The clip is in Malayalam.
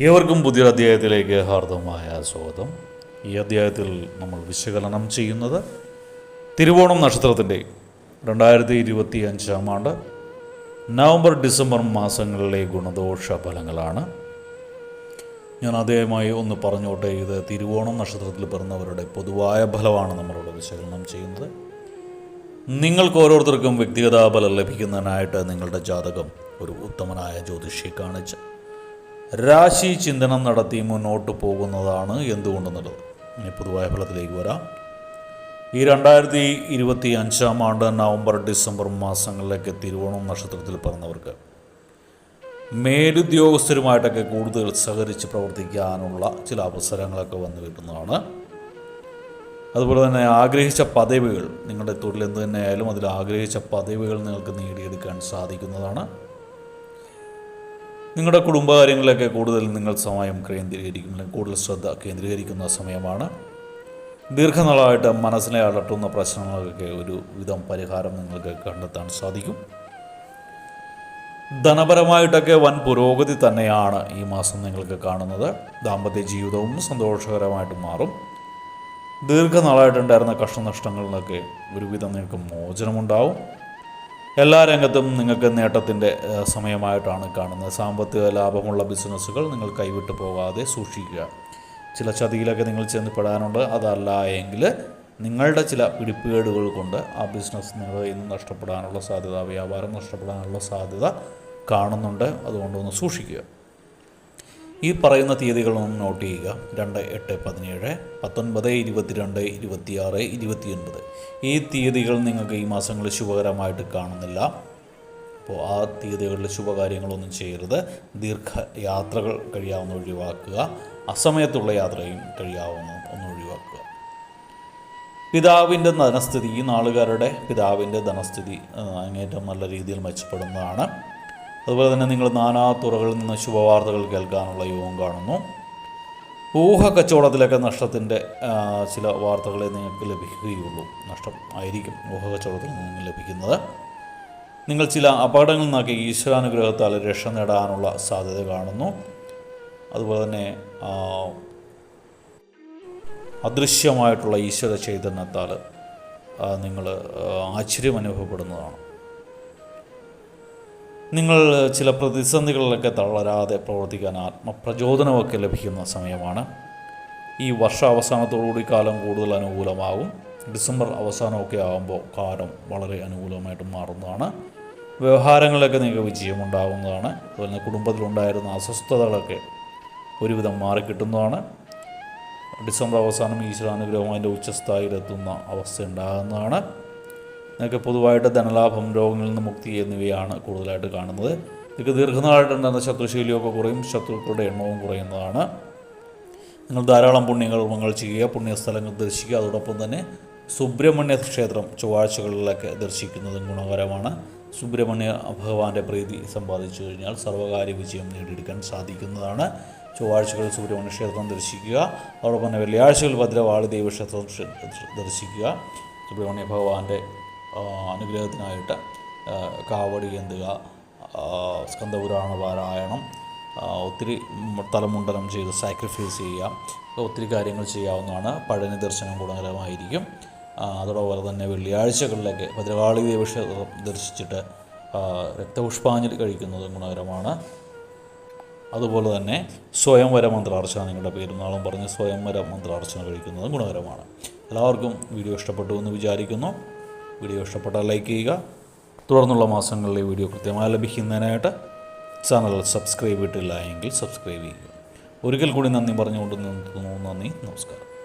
ഏവർക്കും പുതിയൊരു അധ്യായത്തിലേക്ക് ഹാർദമായ സ്വാഗതം. ഈ അധ്യായത്തിൽ നമ്മൾ വിശകലനം ചെയ്യുന്നത് തിരുവോണം നക്ഷത്രത്തിന്റെ രണ്ടായിരത്തി ഇരുപത്തി അഞ്ചാം ആണ്ട് നവംബർ ഡിസംബർ മാസങ്ങളിലെ ഗുണദോഷ ഫലങ്ങളാണ്. ഞാൻ ആദ്യമായി ഒന്ന് പറഞ്ഞോട്ടെ ഇത് തിരുവോണം നക്ഷത്രത്തിൽ പിറന്നവരുടെ പൊതുവായ ഫലമാണ് നമ്മളിവിടെ വിശകലനം ചെയ്യുന്നത്. നിങ്ങൾക്ക് ഓരോരുത്തർക്കും വ്യക്തിഗത ഫലം ലഭിക്കുന്നതിനായിട്ട് നിങ്ങളുടെ ജാതകം ഒരു ഉത്തമനായ ജ്യോതിഷിയെ കാണിച്ച് രാശി ചിന്തനം നടത്തി മുന്നോട്ട് പോകുന്നതാണ് എന്തുകൊണ്ടെന്നുള്ളത്. ഇനി പൊതുവായ ഫലത്തിലേക്ക് വരാം. ഈ രണ്ടായിരത്തി ഇരുപത്തി അഞ്ചാം ആണ്ട് നവംബർ ഡിസംബർ മാസങ്ങളിലൊക്കെ തിരുവോണം നക്ഷത്രത്തിൽ പറഞ്ഞവർക്ക് മേലുദ്യോഗസ്ഥരുമായിട്ടൊക്കെ കൂടുതൽ സഹകരിച്ച് പ്രവർത്തിക്കാനുള്ള ചില അവസരങ്ങളൊക്കെ വന്നു കിട്ടുന്നതാണ്. അതുപോലെ തന്നെ ആഗ്രഹിച്ച പദവികൾ നിങ്ങളുടെ തൊഴിൽ എന്ത് തന്നെയായാലും അതിൽ ആഗ്രഹിച്ച പദവികൾ നിങ്ങൾക്ക് നേടിയെടുക്കാൻ സാധിക്കുന്നതാണ്. നിങ്ങളുടെ കുടുംബകാര്യങ്ങളിലൊക്കെ കൂടുതൽ നിങ്ങൾ സമയം കേന്ദ്രീകരിക്കുന്ന കൂടുതൽ ശ്രദ്ധ കേന്ദ്രീകരിക്കുന്ന സമയമാണ്. ദീർഘനാളായിട്ട് മനസ്സിനെ അലട്ടുന്ന പ്രശ്നങ്ങൾക്കൊക്കെ ഒരു വിധം പരിഹാരം നിങ്ങൾക്ക് കണ്ടെത്താൻ സാധിക്കും. ധനപരമായിട്ടൊക്കെ വൻ പുരോഗതി തന്നെയാണ് ഈ മാസം നിങ്ങൾക്ക് കാണുന്നത്. ദാമ്പത്യ ജീവിതവും സന്തോഷകരമായിട്ട് മാറും. ദീർഘനാളായിട്ടുണ്ടായിരുന്ന കഷ്ടനഷ്ടങ്ങളിൽ നിന്നൊക്കെ ഒരുവിധം നിങ്ങൾക്ക് മോചനമുണ്ടാവും. എല്ലാ രംഗത്തും നിങ്ങൾക്ക് നേട്ടത്തിന്റെ സമയമായിട്ടാണ് കാണുന്നത്. സാമ്പത്തിക ലാഭമുള്ള ബിസിനസ്സുകൾ നിങ്ങൾ കൈവിട്ടു പോകാതെ സൂക്ഷിക്കുക. ചില ചതിയിലൊക്കെ നിങ്ങൾ ചെന്ന് പെടാനുണ്ട്. അതല്ല എങ്കിൽ നിങ്ങളുടെ ചില പിടിപ്പുകേടുകൾ കൊണ്ട് ആ ബിസിനസ് നിങ്ങളുടെ കയ്യിൽ നിന്ന് നഷ്ടപ്പെടാനുള്ള സാധ്യത വ്യാപാരം നഷ്ടപ്പെടാനുള്ള സാധ്യത കാണുന്നുണ്ട്. അതുകൊണ്ടൊന്ന് സൂക്ഷിക്കുക. ഈ പറയുന്ന തീയതികളൊന്ന് നോട്ട് ചെയ്യുക. രണ്ട് എട്ട് പതിനേഴ് പത്തൊൻപത് ഇരുപത്തിരണ്ട് ഇരുപത്തിയാറ് ഇരുപത്തിയൊൻപത്. ഈ തീയതികൾ നിങ്ങൾക്ക് ഈ മാസങ്ങളിൽ ശുഭകരമായിട്ട് കാണുന്നില്ല. അപ്പോൾ ആ തീയതികളിൽ ശുഭകാര്യങ്ങളൊന്നും ചെയ്യരുത്. ദീർഘയാത്രകൾ കഴിയാവുന്ന ഒഴിവാക്കുക. അസമയത്തുള്ള യാത്രയും കഴിയാവുന്ന ഒന്ന് ഒഴിവാക്കുക. പിതാവിന്റെ ധനസ്ഥിതി ഈ നാളുകാരുടെ പിതാവിന്റെ ധനസ്ഥിതി അങ്ങേറ്റം നല്ല രീതിയിൽ മെച്ചപ്പെടുന്നതാണ്. അതുപോലെ തന്നെ നിങ്ങൾ നാനാ തുറകളിൽ നിന്ന് ശുഭവാർത്തകൾ കേൾക്കാനുള്ള യോഗം കാണുന്നു. ഊഹ കച്ചവടത്തിലൊക്കെ നഷ്ടത്തിന്റെ ചില വാർത്തകളെ നിങ്ങൾക്ക് ലഭിക്കുകയുള്ളൂ. നഷ്ടം ആയിരിക്കും ഊഹ കച്ചവടത്തിൽ നിന്ന് ലഭിക്കുന്നത്. നിങ്ങൾ ചില അപകടങ്ങളിൽ നിന്നൊക്കെ ഈശ്വരാനുഗ്രഹത്താൽ രക്ഷ നേടാനുള്ള സാധ്യത കാണുന്നു. അതുപോലെ തന്നെ അദൃശ്യമായിട്ടുള്ള ഈശ്വര ചൈതന്യത്താൽ നിങ്ങൾ ആശ്ചര്യം അനുഭവപ്പെടുന്നതാണ്. നിങ്ങൾ ചില പ്രതിസന്ധികളിലൊക്കെ തളരാതെ പ്രവർത്തിക്കാൻ ആത്മപ്രചോദനമൊക്കെ ലഭിക്കുന്ന സമയമാണ്. ഈ വർഷാവസാനത്തോടുകൂടി കാലം കൂടുതൽ അനുകൂലമാകും. ഡിസംബർ അവസാനമൊക്കെ ആകുമ്പോൾ കാലം വളരെ അനുകൂലമായിട്ട് മാറുന്നതാണ്. വ്യവഹാരങ്ങളിലൊക്കെ നിങ്ങൾക്ക് വിജയമുണ്ടാകുന്നതാണ്. അതുപോലെ തന്നെ കുടുംബത്തിലുണ്ടായിരുന്ന അസ്വസ്ഥതകളൊക്കെ ഒരുവിധം മാറിക്കിട്ടുന്നതാണ്. ഡിസംബർ അവസാനം ഈശ്വരാനുഗ്രഹം അതിന്റെ ഉച്ചസ്ഥായിലെത്തുന്ന അവസ്ഥ ഉണ്ടാകുന്നതാണ്. നിങ്ങൾക്ക് പൊതുവായിട്ട് ധനലാഭം രോഗങ്ങളിൽ നിന്ന് മുക്തി എന്നിവയാണ് കൂടുതലായിട്ട് കാണുന്നത്. ഇതൊക്കെ ദീർഘനാളായിട്ടുണ്ടാകുന്ന ശത്രുശീലിയൊക്കെ കുറയും ശത്രുക്കളുടെ എണ്ണവും കുറയുന്നതാണ്. നിങ്ങൾ ധാരാളം പുണ്യകർമ്മങ്ങൾ ചെയ്യുക പുണ്യസ്ഥലങ്ങൾ ദർശിക്കുക. അതോടൊപ്പം തന്നെ സുബ്രഹ്മണ്യ ക്ഷേത്രം ചൊവ്വാഴ്ചകളിലൊക്കെ ദർശിക്കുന്നതും ഗുണകരമാണ്. സുബ്രഹ്മണ്യ ഭഗവാന്റെ പ്രീതി സമ്പാദിച്ചു കഴിഞ്ഞാൽ സർവകാര്യ വിജയം നേടിയെടുക്കാൻ സാധിക്കുന്നതാണ്. ചൊവ്വാഴ്ചകളിൽ സുബ്രഹ്മണ്യ ക്ഷേത്രം ദർശിക്കുക. അതോടൊപ്പം തന്നെ വെള്ളിയാഴ്ചകളിൽ ഭദ്രവാളി ദൈവക്ഷേത്രം ദർശിക്കുക. സുബ്രഹ്മണ്യ ഭഗവാന്റെ അനുഗ്രഹത്തിനായിട്ട് കാവടി എന്തുക സ്കന്ദപുരാണ പാരായണം ഒത്തിരി തലമുണ്ടനം ചെയ്ത് സാക്രിഫൈസ് ചെയ്യുക ഒത്തിരി കാര്യങ്ങൾ ചെയ്യാവുന്നതാണ്. പഴനി ദർശനം ഗുണകരമായിരിക്കും. അതോടൊപ്പം തന്നെ വെള്ളിയാഴ്ചകളിലൊക്കെ ഭദ്രകാളി ദേവക്ഷേത്രം ദർശിച്ചിട്ട് രക്തപുഷ്പാഞ്ജലി കഴിക്കുന്നത് ഗുണകരമാണ്. അതുപോലെ തന്നെ സ്വയംവര മന്ത്രാർച്ചന നിങ്ങളുടെ പെരുന്നാളും പറഞ്ഞ് സ്വയംവര മന്ത്രാർച്ചന കഴിക്കുന്നത് ഗുണകരമാണ്. എല്ലാവർക്കും വീഡിയോ ഇഷ്ടപ്പെട്ടു എന്ന് വിചാരിക്കുന്നു. വീഡിയോ ഇഷ്ടപ്പെട്ടാൽ ലൈക്ക് ചെയ്യുക. തുടർന്നുള്ള മാസങ്ങളിലെ വീഡിയോ കൃത്യമായി ലഭിക്കുന്നതിനായിട്ട് ചാനൽ സബ്സ്ക്രൈബ് ചെയ്തിട്ടില്ല എങ്കിൽ സബ്സ്ക്രൈബ് ചെയ്യുക. ഒരിക്കൽ കൂടി നന്ദി പറഞ്ഞുകൊണ്ട് നിർത്തുന്നു. നന്ദി നമസ്കാരം.